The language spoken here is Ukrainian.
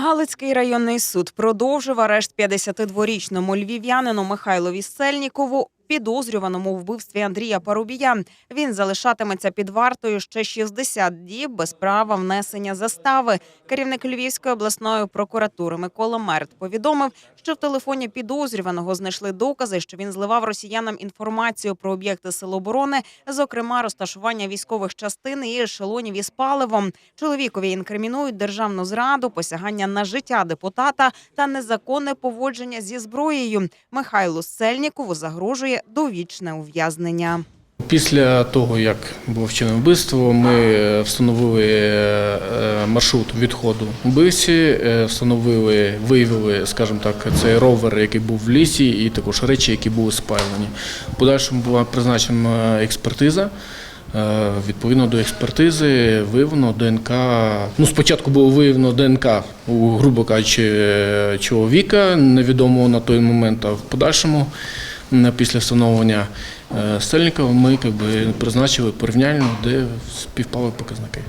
Галицький районний суд продовжив арешт 52-річному львів'янину Михайлові Сельнікову, підозрюваному у вбивстві Андрія Парубія. Він залишатиметься під вартою ще 60 діб без права внесення застави. Керівник Львівської обласної прокуратури Микола Мерт повідомив, що в телефоні підозрюваного знайшли докази, що він зливав росіянам інформацію про об'єкти Сил оборони, зокрема розташування військових частин і ешелонів із паливом. Чоловікові інкримінують державну зраду, посягання на життя депутата та незаконне поводження зі зброєю. Михайлу Сельнікову загрожує довічне ув'язнення. Після того, як було вчинено вбивство, ми встановили е, маршрут відходу вбивці, е, встановили, виявили, скажімо так, цей ровер, який був в лісі, і також речі, які були спалені. В подальшому була призначена експертиза. Е, Відповідно до експертизи виявлено ДНК. Ну, спочатку було виявлено ДНК грубо кажучи, е, чоловіка, невідомого на той момент, а в подальшому, після встановлення стельника ми якби, призначили порівняльну, де співпали показники.